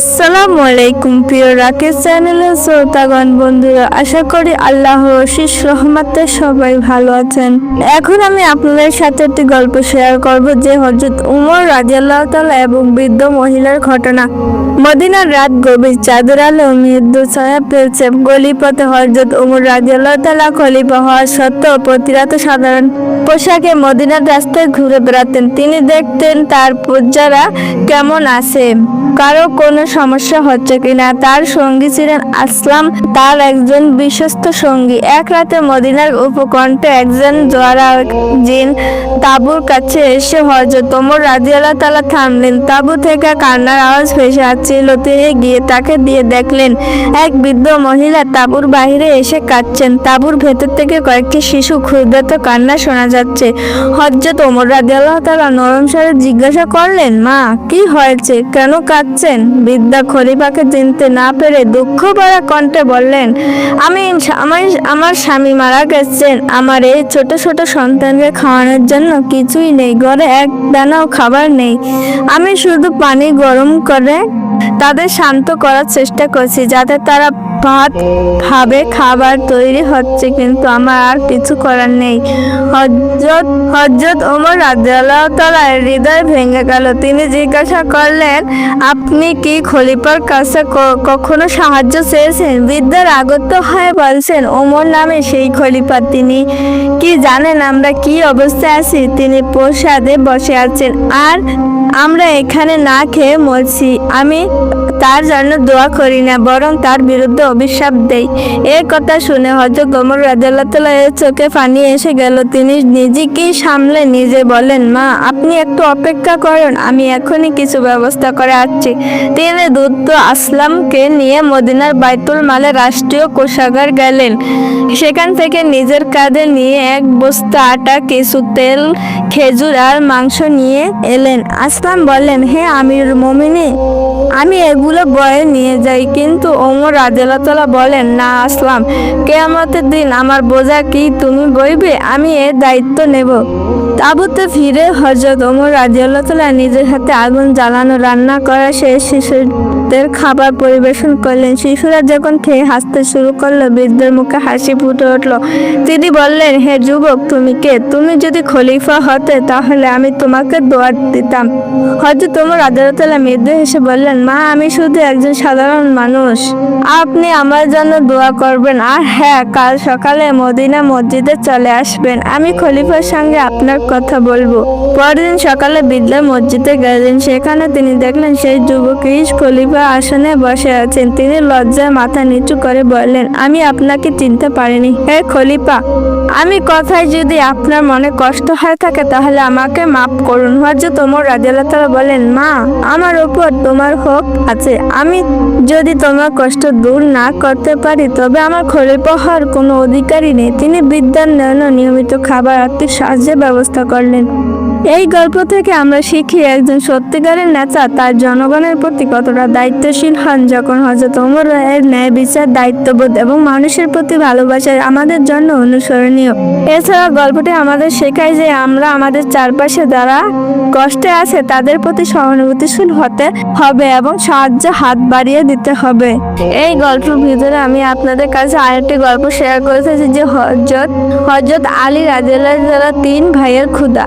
আসসালামু আলাইকুম প্রিয় রাকেশ চ্যানেলের শ্রোতাগণ, বন্ধুরা, আশা করি আল্লাহ শীষ রহমাতে সবাই ভালো আছেন। এখন আমি আপনাদের সাথে একটি গল্প শেয়ার করব যে হজরত উমর রাজিয়াল্লাহ তাআলা এবং বৃদ্ধ মহিলার ঘটনা। মদিনার রাত গভীর চাঁদের আলো মৃদু ছায়া ফেলছে। গলিপথে হজরত উমর রাজিয়াল্লাহ তাআলা খলিফা হওয়ার সত্ত্বেও প্রতিরাত সাধারণ পোশাকে মদিনার রাস্তায় ঘুরে বেড়াতেন। তিনি দেখতেন তার পূজারা কেমন আছে। কারও কোনো সমস্যা হচ্ছে কিনা? তার সঙ্গী ছিলেন আসলাম, তার একজন বিশ্বস্ত সঙ্গী। এক রাতে মদিনার উপকণ্ঠে একজন জোয়ারা জিন তাবুর কাছে এসে হজরত তোমর রাজিয়াল্লাহ তালা থামলেন। তাবু থেকে কান্নার আওয়াজ ভেসে আসছিল। তিনি গিয়ে তাকে দিয়ে দেখলেন, এক বৃদ্ধ মহিলা তাবুর বাইরে এসে কাঁদছেন। তাবুর ভেতর থেকে কয়েকটি শিশু ক্ষুদ্রত কান্না শোনা যাচ্ছে। হজরত ওমর রাজিয়াল্লাহ তালা নরম স্বরে জিজ্ঞাসা করলেন, মা, কি হয়েছে? কেন কাঁদছেন? বিদ্যা খলিফাকে চিনতে না পেরে দুঃখ ভরা কণ্ঠে বললেন, আমি আমার আমার স্বামী মারা গেছেন। আমার এই ছোট ছোট সন্তানকে খাওয়ানোর জন্য কিছুই নেই। ঘরে এক দানাও খাবার নেই। আমি শুধু পানি গরম করে তাদের শান্ত করার চেষ্টা করছি যাতে তারা ভাত খাবে, খাবার তৈরি হচ্ছে, কিন্তু আমার আর কিছু করার নেই। হজরত হজরত ওমর রাজিয়াল্লাহ তালার হৃদয় ভেঙে গেল। তিনি জিজ্ঞাসা করলেন, আপনি কি খলিফার কাছে কখনো সাহায্য চেয়েছেন? বিদ্যার আগত হয়ে বলছেন, ওমর নামে সেই খলিফা তিনি। কি জানেন আমরা কি অবস্থায় আছি? তিনি প্রসাদে বসে আছেন, আর আমরা এখানে না খেয়ে মরছি। আমি তার জন্য দোয়া করি না, বরং তার বিরুদ্ধে অভিশাপ দেই। এর কথা শুনে হজরত ওমর রাদিয়াল্লাহু তাআলা চোখে পানি এসে গেল। তিনি নিজেকেই সামলে নিজে বলেন, মা, আপনি একটু অপেক্ষা করুন, আমি এখনই কিছু ব্যবস্থা করে আসছি। তিনি দ্রুত আসলামকে নিয়ে মদিনার বাইতুল মালে রাষ্ট্রীয় কোষাগার গেলেন। সেখান থেকে নিজের কাঁধে নিয়ে এক বস্তা আটা, কিছু তেল, খেজুর আর মাংস নিয়ে এলেন। আসলাম বললেন, হে আমির মমিনী, আমি এগুলো বয়ে নিয়ে যাই। কিন্তু ওমর রাজেলাতলা বলেন, না, আসলাম। কেয়ামতের দিন আমার বোঝা কি তুমি বইবে? আমি এর দায়িত্ব নেব। তাবুতে ফিরে হজরত ওমর রাজিউল্লাহ নিজের হাতে আগুন জ্বালানো, রান্না করা শেষ শিশুদের খাবার পরিবেশন করলেন। শিশুরা যখন খেয়ে হাসতে শুরু করল, বৃদ্ধের মুখে হাসি ফুটে উঠল। তিনি বললেন, হে যুবক, তুমি কে? তুমি যদি খলিফা হতে, তাহলে আমি তোমাকে দোয়া দিতাম। হয়তো তোমার রাজারতলা মৃদু হেসে বললেন, মা, আমি শুধু একজন সাধারণ মানুষ। আপনি আমার জন্য দোয়া করবেন। আর হ্যাঁ কাল সকালে মদিনা মসজিদে চলে আসবেন। আমি খলিফার সঙ্গে আপনার কথা বলব। পরদিন সকালে বিদ্যা মসজিদে গেলেন। সেখানে তিনি দেখলেন, সেই যুবক খলিফা আসনে বসে আছেন। তিনি লজ্জায় মাথা নিচু করে বললেন, আমি আপনাকে চিনতে পারিনি। হে খলিফা, আমি কথায় যদি আপনার মনে কষ্ট হয়ে থাকে তাহলে আমাকে মাফ করুন। হজরত তোমার রাজিয়াল্লাহ তাআলা বলেন, মা, আমার ওপর তোমার হোক আছে। আমি যদি তোমার কষ্ট দূর না করতে পারি, তবে আমার খলিফা হওয়ার কোনো অধিকারই নেই। তিনি বিদ্যার নিয়মিত খাবার আর্থিক সাহায্যের ব্যবস্থা করলেন। এই গল্প থেকে আমরা শিখি একজন সত্যিকারের নেতা তার জনগণের প্রতি কতটা দায়িত্বশীল হন। যখন হজরত ওমর এর ন্যায় বিচার দায়িত্ববোধ এবং মানুষের প্রতি ভালোবাসা আমাদের জন্য অনুসরণীয়। এছাড়া গল্পটি আমাদের শেখায় যে আমরা আমাদের চারপাশে যারা কষ্টে আছে তাদের প্রতি সহানুভূতিশীল হতে হবে এবং সাহায্য হাত বাড়িয়ে দিতে হবে। এই গল্পের ভিতরে আমি আপনাদের কাছে আরেকটি গল্প শেয়ার করেছি যে হজরত হজরত আলী রাজিয়াল্লাহ তাআলা তিন ভাইয়ের ক্ষুদা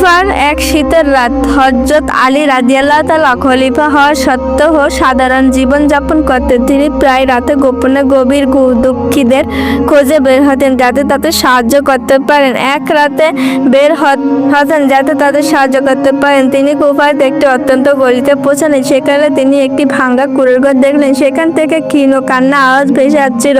কুফার এক শীতের রাত। হজরত আলী রাজিয়াল্লাহ তালা খলিফা হওয়ার সত্ত্বেও সাধারণ জীবন যাপন করতেন তিনি প্রায় রাতে গোপনে গভীর দুঃখীদের খোঁজে বের হতেন যাতে তাদের সাহায্য করতে পারেন। এক রাতে বের হতেন যাতে তাদের সাহায্য করতে পারেন। তিনি কুফার একটি অত্যন্ত গলিতে পৌঁছালেন। সেখানে তিনি একটি ভাঙ্গা কুড়ের ঘর দেখলেন। সেখান থেকে ক্ষীণ কান্না আওয়াজ ভেসে আসছিল।